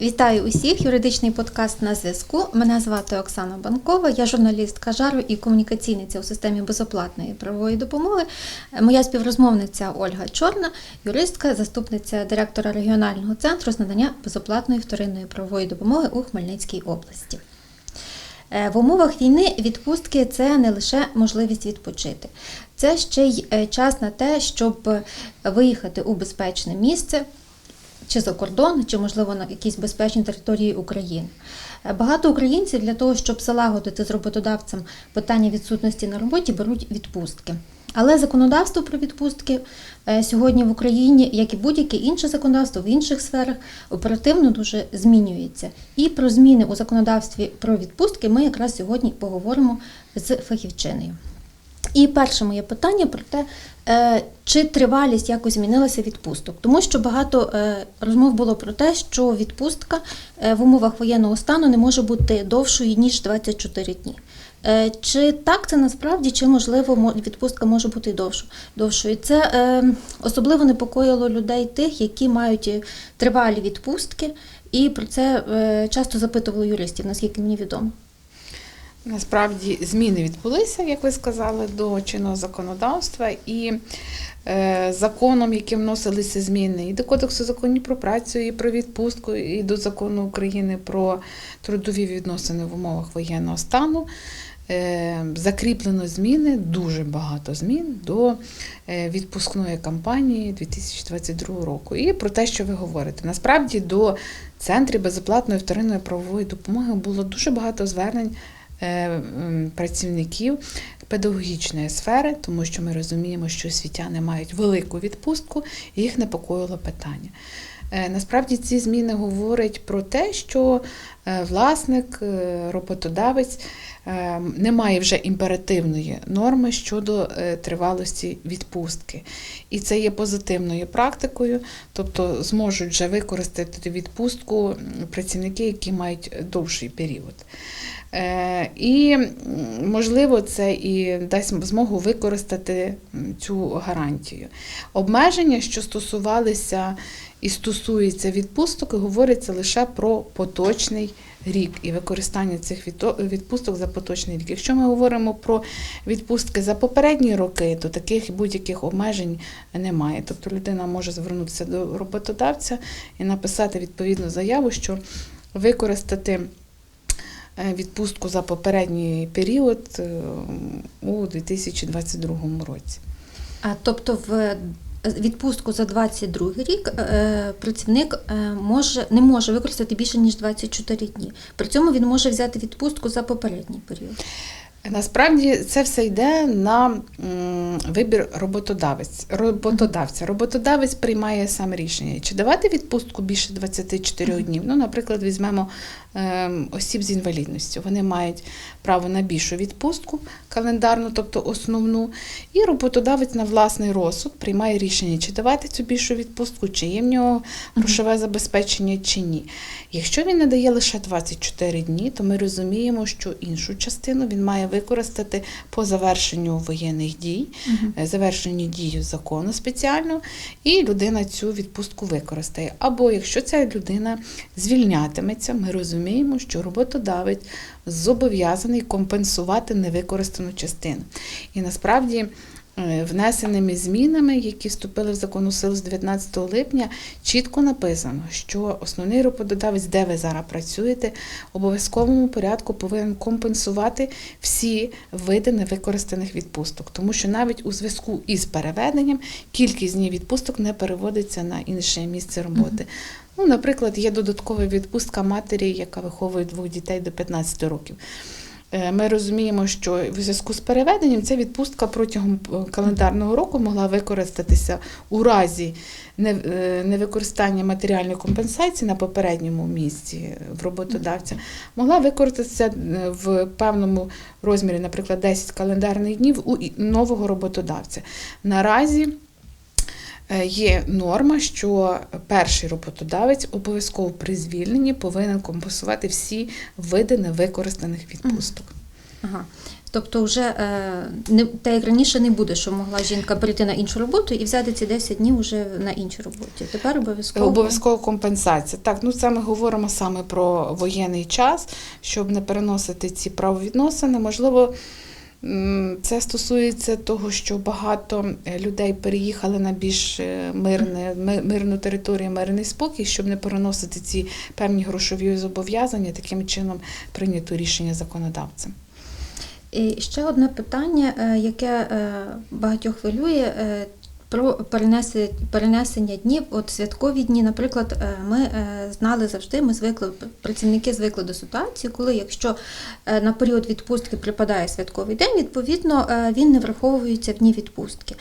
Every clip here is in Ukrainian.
Вітаю усіх! Юридичний подкаст на зв'язку. Мене звати Оксана Банкова, я журналістка жару і комунікаційниця у системі безоплатної правової допомоги. Моя співрозмовниця Ольга Чорна, юристка, заступниця директора регіонального центру з надання безоплатної вторинної правової допомоги у Хмельницькій області. Е, В умовах війни відпустки це не лише можливість відпочити, це ще й е, час на те, щоб е, виїхати у безпечне місце, чи за кордон, чи, можливо, на якісь безпечні території України. Е, Багато українців для того, щоб залагодити з роботодавцем питання відсутності на роботі, беруть відпустки. Але законодавство про відпустки е, сьогодні в Україні, як і будь-яке інше законодавство в інших сферах, оперативно дуже змінюється. І про зміни у законодавстві про відпустки ми якраз сьогодні поговоримо з фахівчиною. І перше моє питання про те, е, чи тривалість якось змінилася відпусток, тому що багато е, розмов було про те, що відпустка е, в умовах воєнного стану не може бути довшою ніж 24 дні. Чи так це насправді, чи можливо відпустка може бути довшою? Це особливо непокоїло людей тих, які мають тривалі відпустки, і про це часто запитували юристів, наскільки мені відомо. Насправді зміни відбулися, як ви сказали, до чинного законодавства і е, законом, яким вносилися зміни, і до Кодексу законів про працю, і про відпустку, і до закону України про трудові відносини в умовах воєнного стану. Е, Закріплено зміни, дуже багато змін до е, відпускної кампанії 2022 року. І про те, що ви говорите. Насправді до центрів безоплатної вторинної правової допомоги було дуже багато звернень працівників педагогічної сфери, тому що ми розуміємо, що освітяни мають велику відпустку, і їх непокоїло питання. Е, Насправді ці зміни говорять про те, що е, власник, е, роботодавець е, не має вже імперативної норми щодо е, тривалості відпустки. І це є позитивною практикою, тобто зможуть вже використати відпустку працівники, які мають довший період. Е, І, можливо, це і дасть змогу використати цю гарантію. Обмеження, що стосувалися і стосується відпусток, говориться лише про поточний рік і використання цих відпусток за поточний рік. Якщо ми говоримо про відпустки за попередні роки, то таких будь-яких обмежень немає. Тобто людина може звернутися до роботодавця і написати відповідну заяву, що використати е, відпустку за попередній період е, у 2022 році. А тобто в відпустку за 22 рік е, працівник е, може не може використати більше ніж 24 дні. При цьому він може взяти відпустку за попередній період. Насправді це все йде на вибір роботодавець, роботодавця. Роботодавець приймає сам рішення, чи давати відпустку більше 24 днів. Ну, наприклад, візьмемо ем, осіб з інвалідністю. Вони мають право на більшу відпустку календарну, тобто основну, і роботодавець на власний розсуд приймає рішення, чи давати цю більшу відпустку, чи є в нього грошове забезпечення, чи ні. Якщо він надає лише 24 дні, то ми розуміємо, що іншу частину він має використати по завершенню воєнних дій, е, завершенню дії закону спеціально, і людина цю відпустку використає. Або якщо ця людина звільнятиметься, ми розуміємо, що роботодавець зобов'язаний компенсувати невикористану частину. І насправді. е, Внесеними змінами, які вступили в закону силу з 19 липня, чітко написано, що основний роботодавець, де ви зараз працюєте, в обов'язковому порядку повинен компенсувати всі види невикористаних відпусток, тому що навіть у зв'язку із переведенням кількість днів відпусток не переводиться на інше місце роботи. Ну, наприклад, є додаткова відпустка матері, яка виховує двох дітей до 15 років. Е, Ми розуміємо, що в зв'язку з переведенням ця відпустка протягом е, календарного року могла використатися у разі е, невикористання матеріальної компенсації на попередньому місці в роботодавця, могла використатися в певному розмірі, наприклад, 10 календарних днів у нового роботодавця. Наразі є норма, що перший роботодавець обов'язково при звільненні повинен компенсувати всі види невикористаних відпусток. Ага. Тобто, вже е, не те, як раніше не буде, що могла жінка перейти на іншу роботу і взяти ці 10 днів вже на іншій роботі. Тепер обов'язково Обов'язково компенсація. Так, ну це ми говоримо саме про воєнний час, щоб не переносити ці правовідносини. Можливо, це стосується того, що багато е, людей переїхали на більш е, мирне, мирну територію, мирний спокій, щоб не переносити ці певні грошові зобов'язання. Таким чином прийнято рішення законодавцем. І ще одне питання, е, яке багатьох хвилює. Про перенесе- перенесення днів, от святкові дні, наприклад, е, ми е, знали завжди, ми звикли, працівники звикли до ситуації, коли якщо е, на період відпустки припадає святковий день, відповідно він не враховується в дні відпустки.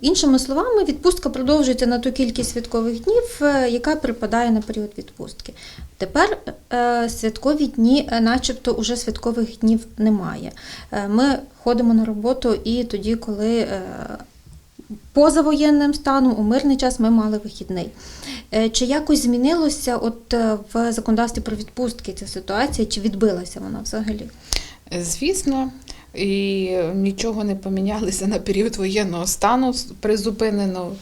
Іншими словами, відпустка продовжується на ту кількість святкових днів, яка припадає на період відпустки. Тепер святкові дні, начебто, уже святкових днів немає. Ми ходимо на роботу і тоді, коли поза воєнним станом, у мирний час ми мали вихідний. Е, Чи якось змінилося от е, в законодавстві про відпустки ця ситуація, чи відбилася вона взагалі? Звісно, і нічого не помінялося на період воєнного стану. Призупинено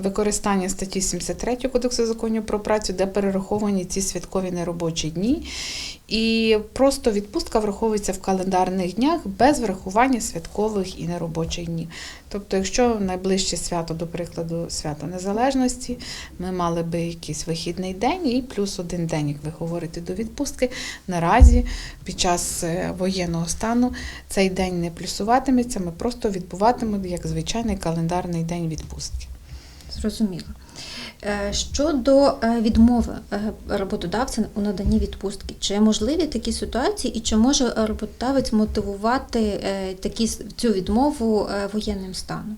використання статті 73 Кодексу законів про працю, де перераховані ці святкові неробочі дні. І просто відпустка враховується в календарних днях без врахування святкових і неробочих днів. Тобто, якщо найближче свято, до прикладу, свято Незалежності, ми мали би якийсь вихідний день і плюс один день, як ви говорите, до відпустки. Наразі під час е, воєнного стану цей день не плюсуватиметься, ми просто відбуватимемо як звичайний календарний день відпустки. Зрозуміло. Е, Щодо е, відмови е, роботодавця у наданні відпустки, чи можливі такі ситуації, і чи може роботодавець мотивувати такі, цю відмову воєнним станом?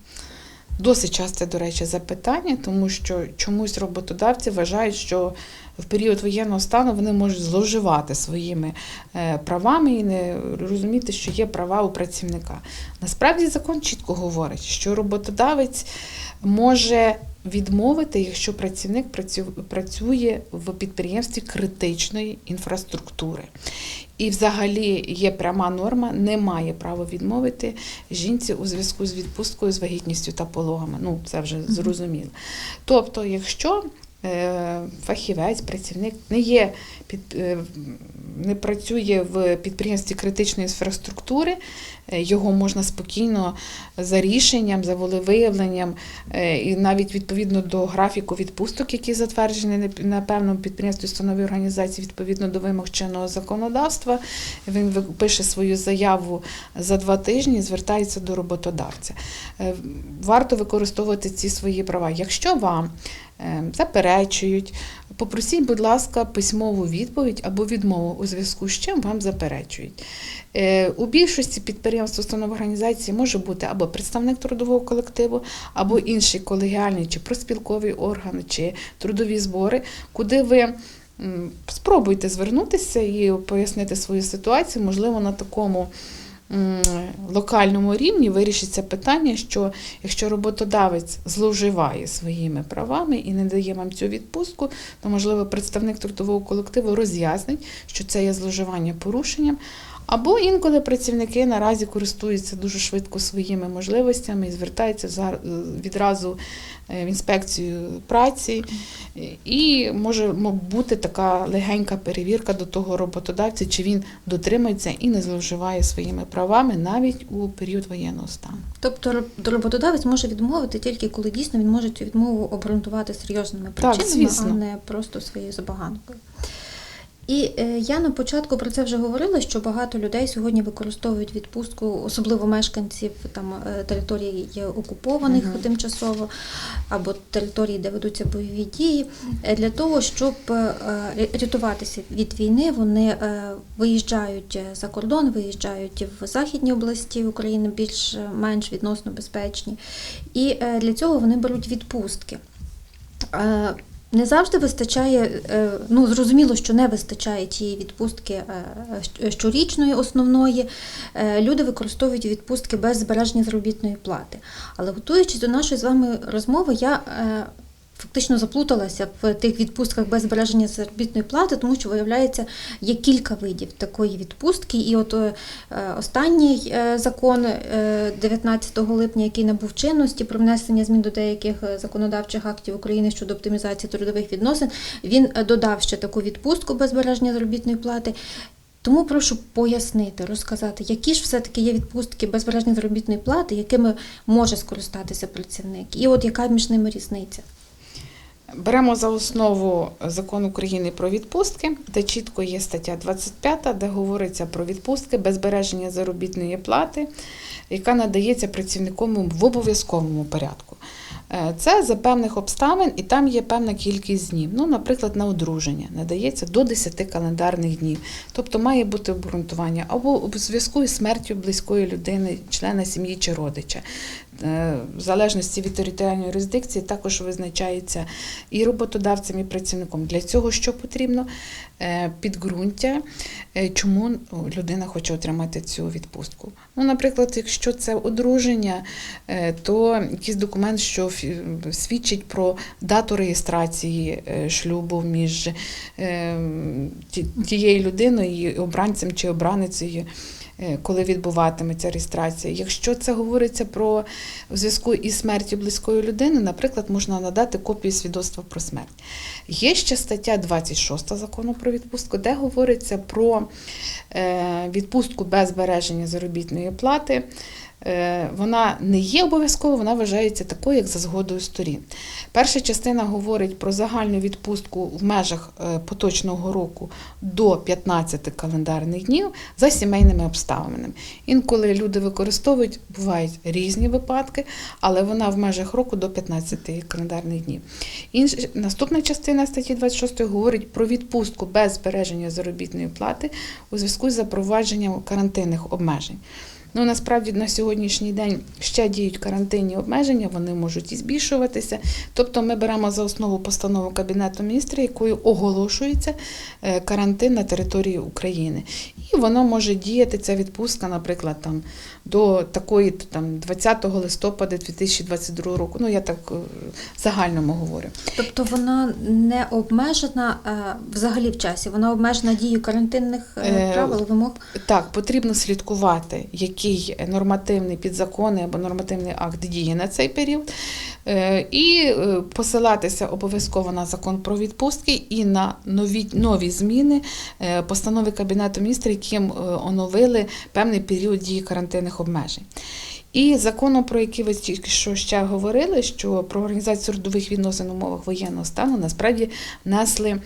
Досить часте, до речі, запитання, тому що чомусь роботодавці вважають, що в період воєнного стану вони можуть зловживати своїми е, правами і не розуміти, що є права у працівника. Насправді закон чітко говорить, що роботодавець може відмовити, якщо працівник працює в підприємстві критичної інфраструктури. І взагалі є пряма норма, не має права відмовити жінці у зв'язку з відпусткою, з вагітністю та пологами. Ну, це вже зрозуміло. Тобто, якщо фахівець, працівник не є під, е, не працює в підприємстві критичної інфраструктури, е, його можна спокійно за рішенням, за волевиявленням е, і навіть відповідно до графіку відпусток, які затверджені на- певному підприємстві, установі організації, відповідно до вимог чинного законодавства, він пише свою заяву за два тижні, звертається до роботодавця. Е, Варто використовувати ці свої права. Якщо вам е, заперечують, попросіть, будь ласка, письмову відповідь або відмову у зв'язку з чим вам заперечують. Е, У більшості підприємств установ організації може бути або представник трудового колективу, або інший колегіальний чи проспілковий орган, чи трудові збори, куди ви спробуйте звернутися і пояснити свою ситуацію, можливо, на такому локальному рівні вирішиться питання, що якщо роботодавець зловживає своїми правами і не дає вам цю відпустку, то можливо представник трудового колективу роз'яснить, що це є зловживання порушенням. Або інколи працівники наразі користуються дуже швидко своїми можливостями і звертаються відразу е, в інспекцію праці, і може бути така легенька перевірка до того роботодавця, чи він дотримується і не зловживає своїми правами навіть у період воєнного стану. Тобто роботодавець може відмовити тільки коли дійсно він може цю відмову обґрунтувати серйозними причинами, звісно. а не просто своєю забаганкою. І е, я на початку про це вже говорила, що багато людей сьогодні використовують відпустку, особливо мешканців там е, територій є окупованих Мгм. тимчасово або території, де ведуться бойові дії, е, для того, щоб е, рятуватися від війни, вони е, виїжджають е, за кордон, виїжджають в західні області України, більш-менш відносно безпечні, і е, для цього вони беруть відпустки. Е, Не завжди вистачає, е, ну зрозуміло, що не вистачає тієї відпустки е, щорічної основної. Е, Люди використовують відпустки без збереження заробітної плати. Але готуючись до нашої з вами розмови, я е, фактично заплуталася в тих відпустках без збереження заробітної плати, тому що виявляється, є кілька видів такої відпустки. І от е, останній е, закон е, 19 липня, який набув чинності про внесення змін до деяких е, законодавчих актів України щодо оптимізації трудових відносин, він е, додав ще таку відпустку без збереження заробітної плати. Тому прошу пояснити, розказати, які ж все-таки є відпустки без збереження заробітної плати, якими може скористатися працівник, і от яка між ними різниця. Беремо за основу закон України про відпустки, де чітко є стаття 25, де говориться про відпустки без збереження заробітної плати, яка надається працівником в обов'язковому порядку. Е, Це за певних обставин, і там є певна кількість днів. Ну, наприклад, на одруження надається до 10 календарних днів. Тобто має бути обґрунтування або у зв'язку із смертю близької людини, члена сім'ї чи родича. Е, В залежності від територіальної юрисдикції також визначається і роботодавцем, і працівником. Для цього що потрібно? Е, Підґрунтя, е, чому людина хоче отримати цю відпустку. Ну, наприклад, якщо це одруження, то якийсь документ, що свідчить про дату реєстрації шлюбу між тією людиною, і обранцем чи обраницею. Е, Коли відбуватиметься реєстрація. Якщо це говориться про в зв'язку із смертю близької людини, наприклад, можна надати копію свідоцтва про смерть. Є ще стаття 26 закону про відпустку, де говориться про е, відпустку без збереження заробітної плати. Е, Вона не є обов'язковою, вона вважається такою, як за згодою сторін. Перша частина говорить про загальну відпустку в межах е, поточного року до 15 календарних днів за сімейними обставинами. Інколи люди використовують, бувають різні випадки, але вона в межах року до 15 календарних днів. Інш... Наступна частина статті 26 говорить про відпустку без збереження заробітної плати у зв'язку з запровадженням карантинних обмежень. Ну насправді на сьогоднішній день ще діють карантинні обмеження, вони можуть і збільшуватися. Тобто ми беремо за основу постанову Кабінету міністрів, якою оголошується е, карантин на території України. І воно може діяти, ця відпустка, наприклад, там до такої там 20 листопада 2022 року. Ну я так е, загальному говорю. Тобто вона не обмежена е, взагалі в часі, вона обмежена дією карантинних правил, вимог. Так, потрібно слідкувати, який нормативний підзаконний або нормативний акт діє на цей період, Е, і е, посилатися обов'язково на закон про відпустки і на нові, нові зміни е, постанови Кабінету міністрів, яким оновили певний період дії карантинних обмежень. І законом, про який ви тільки що ще говорили, що про організацію трудових відносин в умовах воєнного стану насправді внесли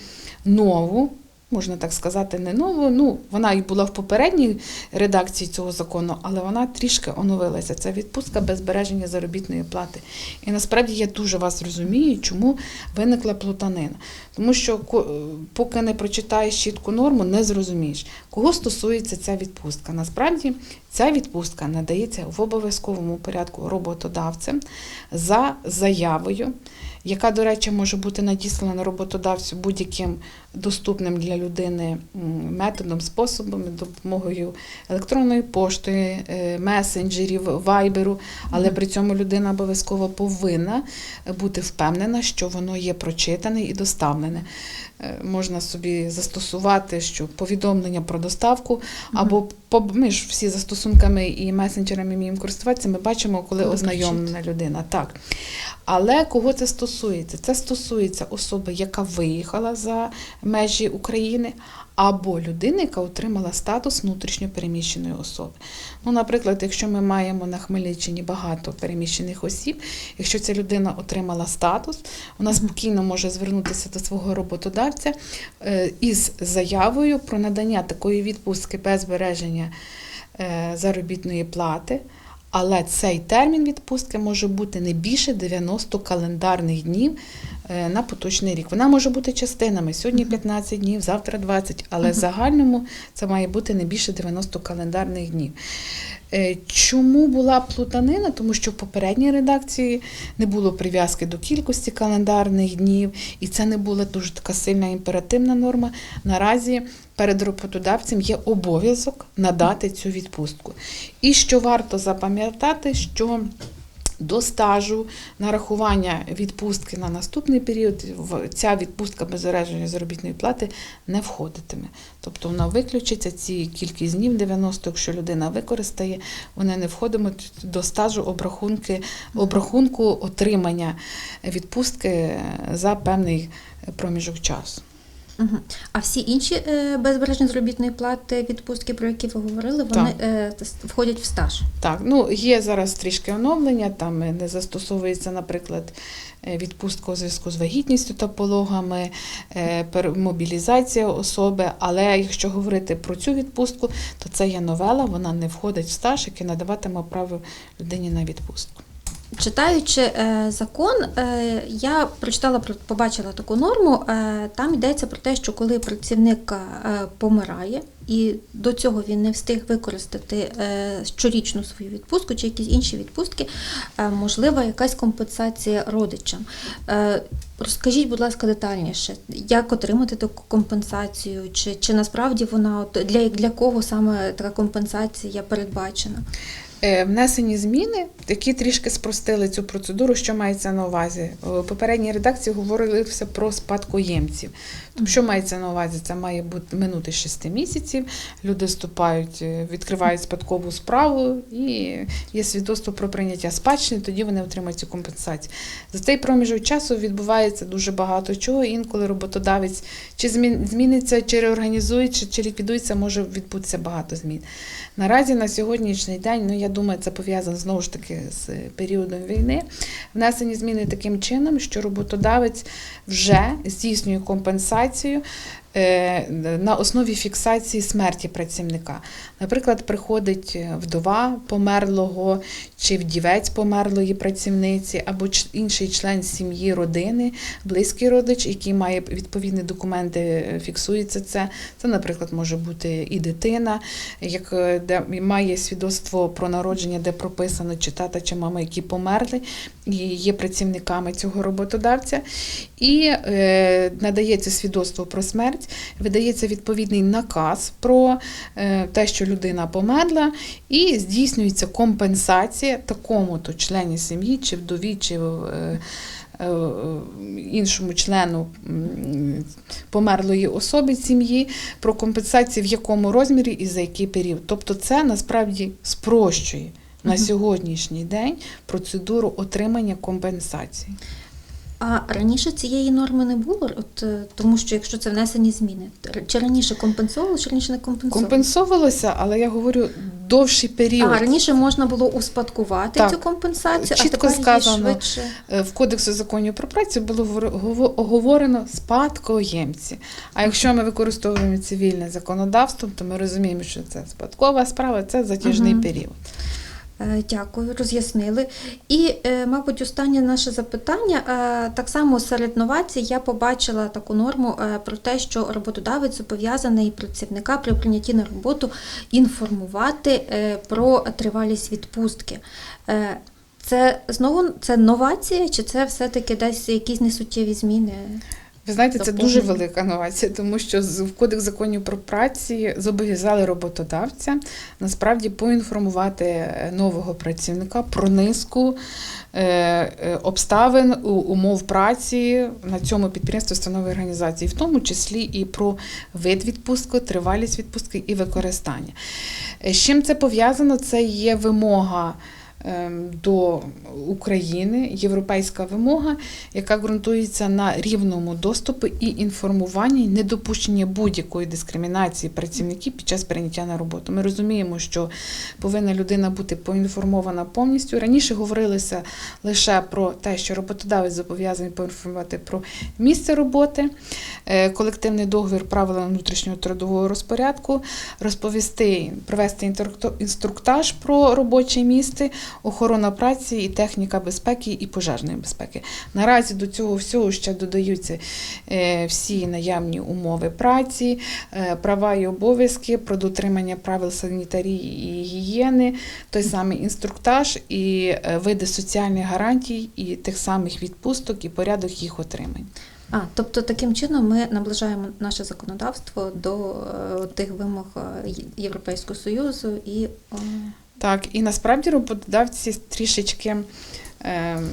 нову. Можна так сказати, не нову. Ну, вона і була в попередній редакції цього закону, але вона трішки оновилася. Це відпустка без збереження заробітної плати. І насправді я дуже вас розумію, чому виникла плутанина. Тому що поки не прочитаєш чітку норму, не зрозумієш, кого стосується ця відпустка. Насправді ця відпустка надається в обов'язковому порядку роботодавцем за заявою, яка, до речі, може бути надіслана роботодавцю будь-яким доступним для людини методом, способом, допомогою електронної пошти, е, месенджерів, вайберу, але при цьому людина обов'язково повинна бути впевнена, що воно є прочитане і доставлене. Е, Можна собі застосувати, що повідомлення про доставку, або по- ми ж всі застосунками і месенджерами вміємо користуватися, ми бачимо, коли ознайомлена людина. Так. Але кого це стосується? Це стосується особи, яка виїхала за межі України, або людини, яка отримала статус внутрішньопереміщеної особи. Ну, наприклад, якщо ми маємо на Хмельниччині багато переміщених осіб, якщо ця людина отримала статус, вона спокійно може звернутися до свого роботодавця е, із заявою про надання такої відпустки без збереження е, заробітної плати. Але цей термін відпустки може бути не більше 90 календарних днів на поточний рік. Вона може бути частинами. Сьогодні 15 днів, завтра 20, але в загальному це має бути не більше 90 календарних днів. Е, Чому була плутанина? Тому що в попередній редакції не було прив'язки до кількості календарних днів, і це не була дуже така сильна імперативна норма. Наразі перед роботодавцем є обов'язок надати цю відпустку. І що варто запам'ятати, що До стажу нарахування відпустки на наступний період ця відпустка без зараження заробітної плати не входитиме. Тобто вона виключиться ці кількість днів 90, якщо людина використає, вони не входитимуть до стажу обрахунки, обрахунку отримання відпустки за певний проміжок часу. Угу. А всі інші е, безбережні заробітної плати, відпустки, про які ви говорили, вони е, входять в стаж. Так, ну є зараз трішки оновлення, там е, не застосовується, наприклад, е, відпустка у зв'язку з вагітністю та пологами, е, мобілізація особи. Але якщо говорити про цю відпустку, то це є новела, вона не входить в стаж, який надаватиме право людині на відпустку. Читаючи е, закон, е, я прочитала про побачила таку норму. Е, там йдеться про те, що коли працівник помирає і до цього він не встиг використати щорічну свою відпустку чи якісь інші відпустки, можлива якась компенсація родичам. Розкажіть, будь ласка, детальніше, як отримати таку компенсацію, чи, чи насправді вона от для, для кого саме така компенсація передбачена? Е, Внесені зміни, які трішки спростили цю процедуру, що мається на увазі. У попередній редакції говорилося про спадкоємців. Тобто, що мається на увазі? Це має бути минути 6 місяців. Люди вступають, е, відкривають спадкову справу і є свідоцтво про прийняття спадщини, тоді вони отримають цю компенсацію. За цей проміжок часу відбувається дуже багато чого. Інколи роботодавець чи зміниться, чи реорганізується, чи ліквідується, може відбутися багато змін. Наразі на сьогоднішній день, ну я думаю, це пов'язано знову ж таки з періодом війни. Внесені зміни таким чином, що роботодавець вже здійснює компенсацію на основі фіксації смерті працівника. Наприклад, приходить вдова померлого чи вдівець померлої працівниці, або інший член сім'ї, родини, близький родич, який має відповідні документи, е, фіксується це. Це, наприклад, може бути і дитина, як е, де має свідоцтво про народження, де прописано чи тата, чи мама, які померли, і є працівниками цього роботодавця. І е, надається свідоцтво про смерть, видається відповідний наказ про е, те, що людина померла, і здійснюється компенсація такому-то члені сім'ї, чи вдові, чи е, е, іншому члену померлої особи сім'ї про компенсацію в якому розмірі і за який період. Тобто це насправді спрощує на сьогоднішній день процедуру отримання компенсації. А раніше цієї норми не було, от е, тому що якщо це внесені зміни, чи раніше компенсовували, чи раніше не компенсовували? Компенсовувалося, але я говорю довший період. А раніше можна було успадкувати Так. цю компенсацію, Чітко а тепер сказано. її швидше. Е, В Кодексу законів про працю було говор- оговорено спадкоємці. А якщо ми використовуємо цивільне законодавство, то ми розуміємо, що це спадкова справа, це затяжний Мгм. період. Е, Дякую, роз'яснили. І, е, мабуть, останнє наше запитання. Е, Так само серед новацій я побачила таку норму про те, що роботодавець зобов'язаний працівника при прийнятті на роботу інформувати про тривалість відпустки. Це знову це новація, чи це все-таки десь якісь несуттєві зміни? Ви знаєте, це дуже велика новація, тому що в Кодекс законів про праці зобов'язали роботодавця насправді поінформувати е, нового працівника про низку е, е, обставин умов праці на цьому підприємстві установи організації, в тому числі і про вид відпустки, тривалість відпустки і використання. З чим це пов'язано? Це є вимога. Ем, До України європейська вимога, яка ґрунтується на рівному доступу і інформуванні, недопущення будь-якої дискримінації працівників під час прийняття на роботу. Ми розуміємо, що повинна людина бути поінформована повністю. Раніше говорилося лише про те, що роботодавець зобов'язаний поінформувати про місце роботи, е, колективний договір, правила внутрішнього трудового розпорядку, розповісти, провести інструктаж про робоче місце, охорона праці і техніка безпеки і пожежної безпеки. Наразі до цього всього ще додаються е, всі наявні умови праці, е, права і обов'язки про дотримання правил санітарії і гігієни, той самий інструктаж і е, види соціальних гарантій, і тих самих відпусток, і порядок їх отримання. А, тобто таким чином ми наближаємо наше законодавство до тих вимог Європейського Союзу і Так, і насправді роботодавці трішечки ем,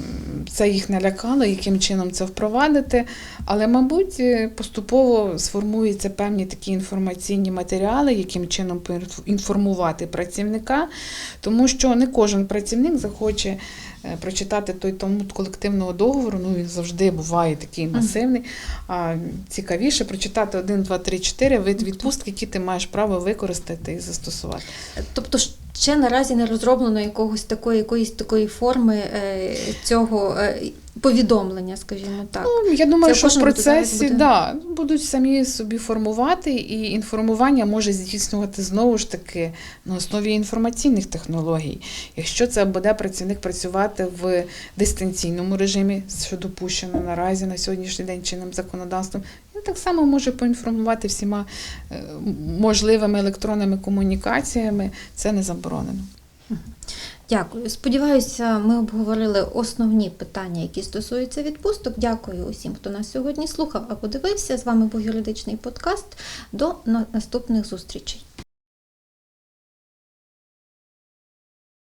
це їх налякало, яким чином це впровадити. Але, мабуть, е, поступово сформуються певні такі інформаційні матеріали, яким чином інформувати працівника, тому що не кожен працівник захоче е, прочитати той тому колективного договору. Ну він завжди буває такий масивний. А цікавіше прочитати 1, 2, 3, 4 вид відпустки, які ти маєш право використати і застосувати. Тобто ще наразі не розроблено якогось такої, якоїсь такої форми е, цього е, повідомлення, скажімо так. Ну, я думаю, Це що в процесі буде- да, будуть самі собі формувати, і інформування може здійснювати знову ж таки на основі інформаційних технологій. Якщо це буде працівник працювати в дистанційному режимі, що допущено наразі на сьогоднішній день чинним законодавством, так само може поінформувати всіма е, можливими електронними комунікаціями. Це не заборонено. Дякую. Сподіваюся, ми обговорили основні питання, які стосуються відпусток. Дякую усім, хто нас сьогодні слухав або дивився. З вами був юридичний подкаст. До наступних зустрічей.